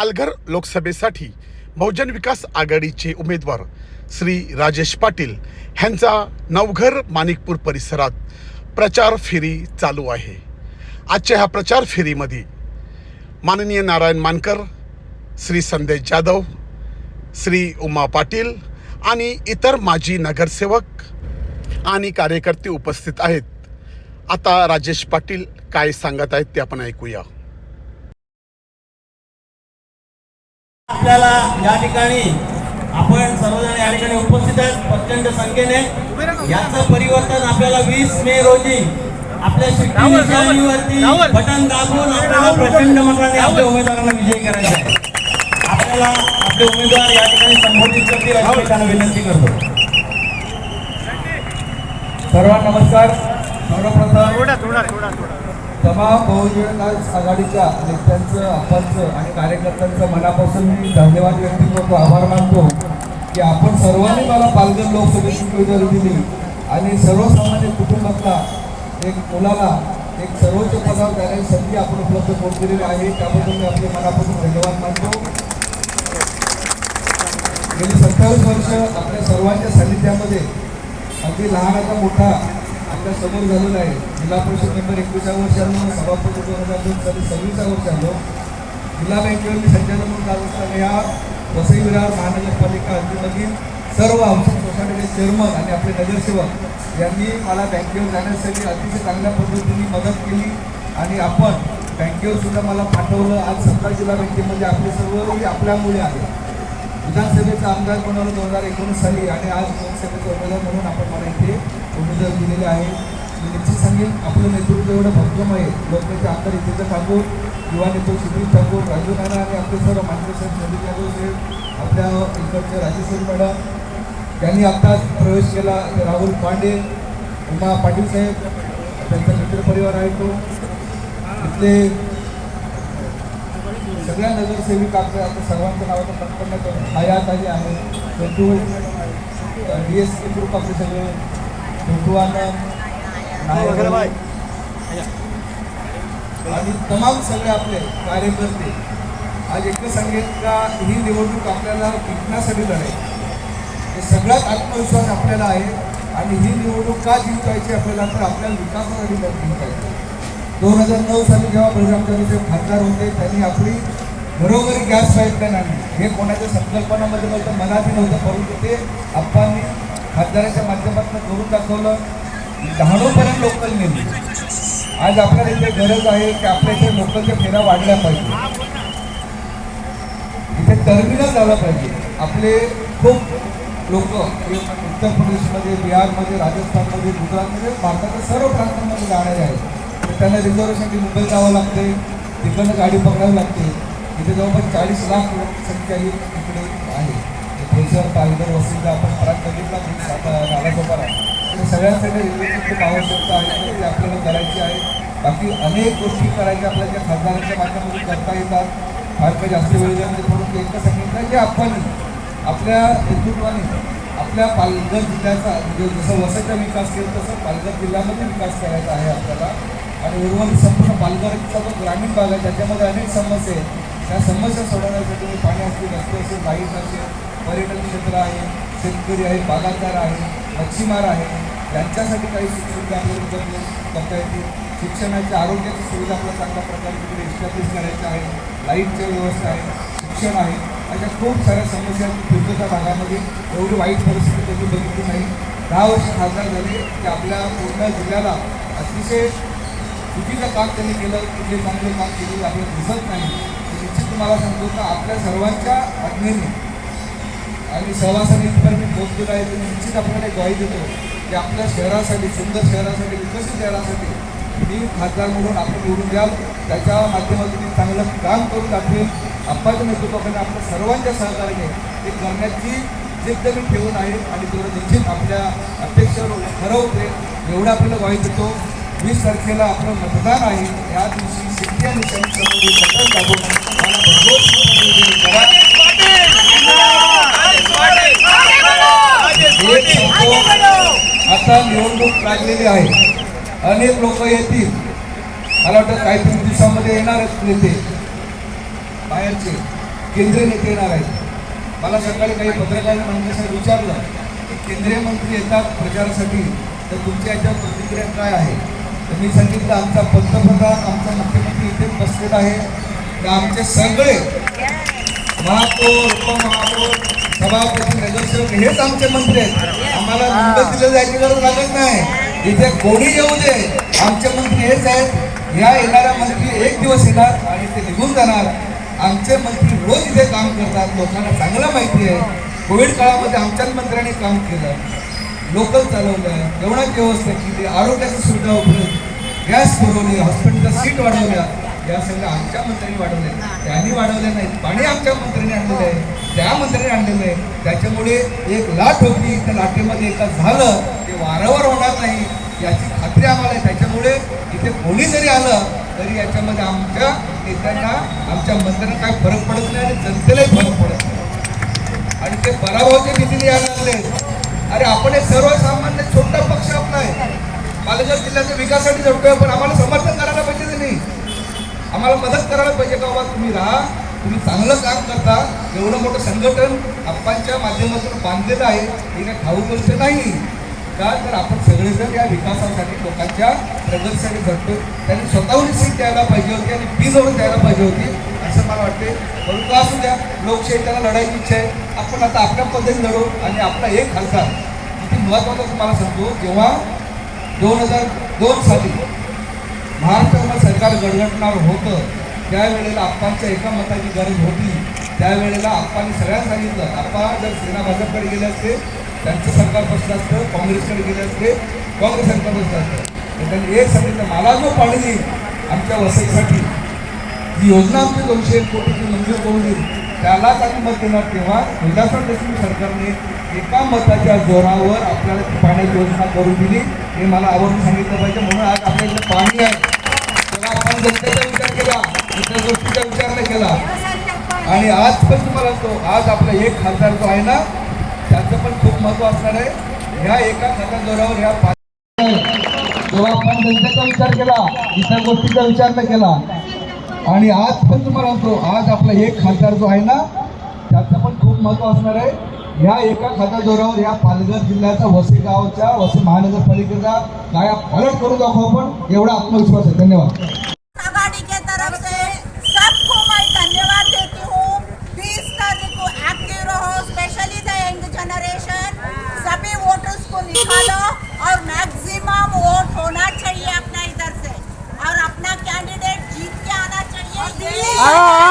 पालघर लोकसभेसाठी बहुजन विकास आघाडीचे उमेदवार श्री राजेश पाटील ह्यांचा नवघर माणिकपूर परिसरात प्रचार फेरी चालू आहे. आजच्या ह्या प्रचार फेरीमध्ये माननीय नारायण मानकर श्री संदेश जाधव श्री उमा पाटील आणि इतर माजी नगरसेवक आणि कार्यकर्ते उपस्थित आहेत. आता राजेश पाटील काय सांगत आहेत ते आपण ऐकूया. आपल्याला या ठिकाणी आपण सर्वजण या ठिकाणी उपस्थित आहेत प्रचंड संख्येने. याचं परिवर्तन आपल्याला वीस मे रोजी आपल्या शिट्टी निशाणीवरती बटन दाबून आपल्याला प्रचंड मताने आपल्या उमेदवारांना विजयी करायचा आहे. आपल्याला आपले उमेदवार या ठिकाणी संबोधित करतील अशी त्यांना विनंती करतो. सर्वांना नमस्कार. सर्वप्रथम तमाम बहुजन विकास आघाडीच्या नेत्यांचं आपांचं आणि कार्यकर्त्यांचं मनापासून मी धन्यवाद व्यक्त करतो आभार मानतो की आपण सर्वांनी मला पालघर लोकसभेची उमेदवारी दिली आणि सर्वसामान्य कुटुंबातला एक मुलाला एक सर्वोच्च पदावर जाण्याची संधी आपण उपलब्ध करून दिलेली आहे. त्याबद्दल मी आपले मनापासून धन्यवाद मानतो. गेली सत्तावीस वर्ष आपल्या सर्वांच्या सानिध्यामध्ये अगदी लहानाचा मोठा आपल्यासमोर झालेलं आहे. जिल्हा परिषद मेंबर एकवीसा वर्ष आलो सभापती दोन हजार दोन साली सव्वीसा वर्ष आलो. जिल्हा बँकेवर मी संचालक म्हणून जात असताना या वसई विरार महानगरपालिका हद्दीमधील सर्व हाऊसिंग सोसायटीचे चेअरमन आणि आपले नगरसेवक यांनी मला बँकेवर जाण्यासाठी अतिशय चांगल्या पद्धतीने मदत केली आणि आपण बँकेवर सुद्धा मला पाठवलं. आज सत्ता जिल्हा बँकेमध्ये आपले सर्व आपल्यामुळे आहे विधानसभेचा आमदार बनवलं दोन हजार एकोणीस साली आणि आज लोकसभेचा उमेदवार म्हणून आपण मला इथे उमेदवार दिलेले आहे. मी निश्चित सांगेन आपलं नेतृत्व एवढं भक्कम आहे लोकनेते आमदार इथे ठाकूर युवा नेतो सुधीर ठाकूर राजू नाना आणि आपले सर्व मान्य साहेब संदीप यादव साहेब आपल्या इकडचे राजेश्वर मॅडम त्यांनी आत्ताच प्रवेश केला राहुल पांडे उमा पाटील साहेब त्यांचा मित्रपरिवार आहे तो. इथले सगळ्या नगरसेविका आपल्या आता सर्वांचं नाव आता पटकन करून हयात आली आहे. Chhotu D S K group आपले सगळे. आनंद नायक आणि तमाम सगळे आपले कार्यकर्ते. आज एकच सांगेन का ही निवडणूक आपल्याला जिंकण्यासाठी लढाई हे सगळ्यात आत्मविश्वास आपल्याला आहे. आणि ही निवडणूक का जिंकायची आपल्याला तर आपल्याला विकासासाठी जिंकायची दोन हजार नऊ साली जेव्हा बळीरामचारी खासदार होते त्यांनी आपली घरोघरी गॅस पाईपलाईन आणली. हे कोणाच्या संकल्पनामध्ये नव्हतं मनातही नव्हतं परंतु ते आप्पांनी खासदाराच्या माध्यमातून करून दाखवलं. डहाणूपर्यंत लोकल नेली. आज आपल्याला इथे गरज आहे की आपल्या इथे लोकलच्या फेऱ्या वाढल्या पाहिजे. इथे टर्मिनल झालं पाहिजे. आपले खूप लोक उत्तर प्रदेशमध्ये बिहारमध्ये राजस्थानमध्ये गुजरातमध्ये भारताच्या सर्व प्रांतांमध्ये जाणारे आहेत. त्यांना रिझर्वेशनसाठी मुंबईत जावं लागते तिकडनं गाडी पकडावी लागते. इथे जवळपास चाळीस लाख लोकसंख्या ही इकडे आहे. भोसर पालघर वसईला आपण प्रांत बघितला की साता नालासोपारा तर सगळ्यांसाठी रेल्वेची आवश्यकता आहे ती आपल्याला करायची आहे. बाकी अनेक गोष्टी करायच्या आपल्या ज्या खासदारांच्या माध्यमातून करता येतात. फार काही जास्त वेळ जाते परंतु एकच सांगितलं की आपण आपल्या नेतृत्वाने आपल्या पालघर जिल्ह्याचा म्हणजे जसं वसईचा विकास केला तसं पालघर जिल्ह्यामध्ये विकास करायचा आहे आपल्याला. आणि उर्वरित संपूर्ण पालघरचा जो ग्रामीण भाग आहे त्याच्यामध्ये अनेक समस्या आहेत. त्या समस्या सोडवण्यासाठी पाणी असतील रस्ते असेल लाइट असेल पर्यटन क्षेत्र आहे शेतकरी आहे बागायतदार आहे मच्छीमार आहे. यांच्यासाठी काही सुविधा आपल्याला उपलब्ध करता येतील. शिक्षणाची आरोग्याची सुविधा आपल्याला चांगल्या प्रकारे तिकडे इस्टॅब्लिश करायच्या आहे. लाईटची व्यवस्था आहे शिक्षण आहे. अशा खूप साऱ्या समस्या फिरतोच्या भागामध्ये एवढी वाईट परिस्थिती त्यांनी बघितली नाही. दहा वर्ष खासदार झाले की आपल्या पूर्ण जिल्ह्याला अतिशय चुकीचं काम त्यांनी केलं कुठले चांगले काम केले आपल्याला दिसत नाही. निश्चित तुम्हाला सांगतो का आपल्या सर्वांच्या आज्ञेने आणि सहवासाने इथपर्यंत मी आहे तर निश्चित आपल्याला एक ग्वाही देतो की आपल्या शहरासाठी सुंदर शहरासाठी विकसित शहरासाठी मी खासदार म्हणून आपण निवडून द्याल. त्याच्या माध्यमातून मी चांगलं काम करून दाखवेल. आप्पाच्या नेतृत्वाकडे आपल्या सर्वांच्या सहकार्याने ते करण्याची जिद्द मी ठेवून आहे आणि तेवढं निश्चित आपल्या अपेक्षेवर खरं होते एवढं आपल्याला ग्वाही देतो. वीस तारखेला आपलं मतदान आहे. या दिवशी सिद्धी आणि समोर मतदान दाखवून मला भरघोस करा. एक आता निवडणूक लागलेली आहे. अनेक लोक येतील. मला वाटतं काहीतरी दिवसामध्ये येणार आहेत नेते. बाहेरचे केंद्रीय नेते येणार आहेत. मला सकाळी काही पत्रकारांनी म्हणण्यासाठी विचारलं की केंद्रीय मंत्री येतात प्रचारासाठी. तर तुमच्या याच्यावर प्रतिक्रिया काय आहे? मी सांगितलं आमचा पंतप्रधान आमचा मुख्यमंत्री इथे बसलेला आहे. तर आमचे सगळे महापौर उपमहापौर सभापती नगरसेवक हेच आमचे मंत्री आहेत. आम्हाला मुंबईत दिलं जायची गरज लागत नाही. इथे कोणी येऊ दे आमचे मंत्री हेच आहेत. या येणाऱ्या मंत्री एक दिवस येणार आणि ते निघून जाणार. आमचे मंत्री रोज इथे काम करतात. लोकांना चांगलं माहिती आहे. कोविड काळामध्ये आमच्याच मंत्र्यांनी काम केलं. लोकल चालवलं. जेवणाची व्यवस्था केली आरोग्याची सुविधा उपलब्ध गॅस पुरवली हॉस्पिटलच्या सीट वाढवल्या या सगळ्या आमच्या मंत्र्यांनी वाढवल्या. त्यांनी वाढवल्या नाहीत पाणी आमच्या मंत्र्यांनी आणलेलं आहे. त्या मंत्र्यांनी आणलेलं आहे. त्याच्यामुळे एक लाट होती. त्या लाटेमध्ये एका झालं. ते वारंवार होणार नाही. याची खात्री आम्हाला आहे. त्याच्यामुळे इथे कोणी जरी आलं तरी याच्यामध्ये आमच्या नेत्यांना आमच्या मंत्र्यांना काय फरक पडत नाही आणि जनतेलाही फरक पडत नाही. आणि ते पराभवाच्या भीतीने यायला लागले अरे आपण एक सर्वसामान्य छोटा पक्ष आपला आहे. पालघर जिल्ह्याच्या विकासासाठी झटतोय पण आम्हाला समर्थन करायला पाहिजे त्यांनी नाही? आम्हाला मदत करायला पाहिजे का बाबा तुम्ही राहा? तुम्ही चांगलं काम करता. एवढं मोठं संघटन आप्पांच्या माध्यमातून बांधलेलं आहे. हे काही खाऊ गोष्ट नाही. का? तर आपण सगळेजण या विकासासाठी लोकांच्या प्रगतीसाठी झटतोय त्यांनी स्वतःहून सीट द्यायला पाहिजे होती आणि फी जवळ द्यायला पाहिजे होती. असं मला वाटते परंतु असू द्या. लोकशाही त्याला लढायची इच्छा आहे. आपण आता आपल्या पद्धतीने लढू आणि आपला एक खासदार किती महत्त्वाचं तुम्हाला सांगतो. जेव्हा दोन हजार दोन साली महाराष्ट्रामध्ये सरकार गडगडणार होतं. त्यावेळेला आप्पांच्या एका मताची गरज होती. त्यावेळेला आप्पांनी सगळ्यांना सांगितलं आप्पा जर सेना भाजपकडे गेले असते त्यांचं सरकार बसलं असतं काँग्रेसकडे गेले असते काँग्रेस सरकार बसलं असतं. त्यांनी एक सांगितलं मला जो पाणी देईल आमच्या वसईसाठी जी योजना आमची दोनशे एक कोटीची मंजूर करून देईल त्यालाच आम्ही मत देणार तेव्हा विलासराव देशमुख सरकारने एका मताच्या जोरावर आपल्याला ती पाण्याची योजना करून दिली. हे मला आवडून सांगितलं पाहिजे. म्हणून आज आपल्या इथं पाणी आहे. तेव्हा आपण जनतेचा विचार केला. इतर गोष्टीचा विचार नाही केला. आणि आज पण तुम्हाला तो आज आपला एक खासदार जो आहे ना त्याचं पण खूप महत्त्व असणार आहे. ह्या एका खासदार जोरावर ह्या पा- जेव्हा आपण जनतेचा विचार केला. इतर गोष्टीचा विचार नाही केला. आणि आज पण तुम्हाला म्हणतो आज आपला एक खासदार जो आहे ना त्याचं पण खूप महत्त्व असणार आहे. ह्या एका खासदार जोरावर या पालघर जिल्ह्याचा वसई गावच्या वसई महानगरपालिकेचा काय पलट करून दाखवू आपण एवढा आत्मविश्वास आहे. धन्यवाद. आघाड़ी के तरफ से सबको मैं धन्यवाद देती हूँ। बीस तारीख को एक्टिव रहो स्पेशली द यंग जनरेशन सभी वोटर्स को निकालो और मैक्सिमम वोट होना चाहिए अपना इधर से। और अपना कैंडिडेट जीत के आना चाहिए।